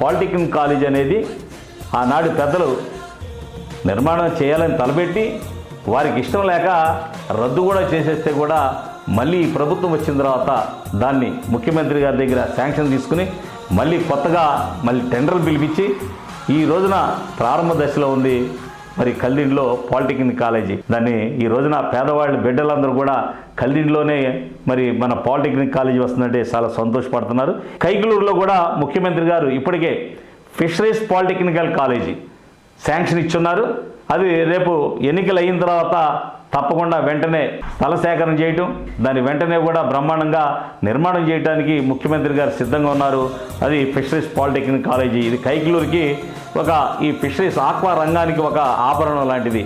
Polytechnic college అనేది ఆనాడు పెద్దలు నిర్మాణం చేయాలని తలపెట్టి వారికి ఇష్టం లేక రద్దు కూడా చేసేస్తే కూడా మళ్ళీ ఈ ప్రభుత్వం వచ్చిన తర్వాత దాన్ని ముఖ్యమంత్రి గారి దగ్గర శాంక్షన్ తీసుకుని మళ్ళీ కొత్తగా మళ్ళీ టెండర్లు పిలిపించి ఈ రోజున ప్రారంభ దశలో ఉంది. మరి కల్లిండ్లో పాలిటెక్నిక్ కాలేజీ. దాన్ని ఈ రోజున పేదవాళ్ళ బిడ్డలందరూ కూడా కల్లిండ్లోనే మరి మన పాలిటెక్నిక్ కాలేజీ వస్తుందంటే చాలా సంతోషపడుతున్నారు. కైగులూరులో కూడా ముఖ్యమంత్రి గారు ఇప్పటికే ఫిషరీస్ పాలిటెక్నికల్ కాలేజీ శాంక్షన్ ఇచ్చున్నారు. అది రేపు ఎన్నికలు అయిన తర్వాత తప్పకుండా వెంటనే స్థల సేకరణ చేయటం దాని వెంటనే కూడా బ్రహ్మాండంగా నిర్మాణం చేయడానికి ముఖ్యమంత్రి గారు సిద్ధంగా ఉన్నారు. అది ఫిషరీస్ పాలిటెక్నిక్ కాలేజీ. ఇది కైకిలూరుకి ఒక ఈ ఫిషరీస్ ఆక్వా రంగానికి ఒక ఆభరణం లాంటిది.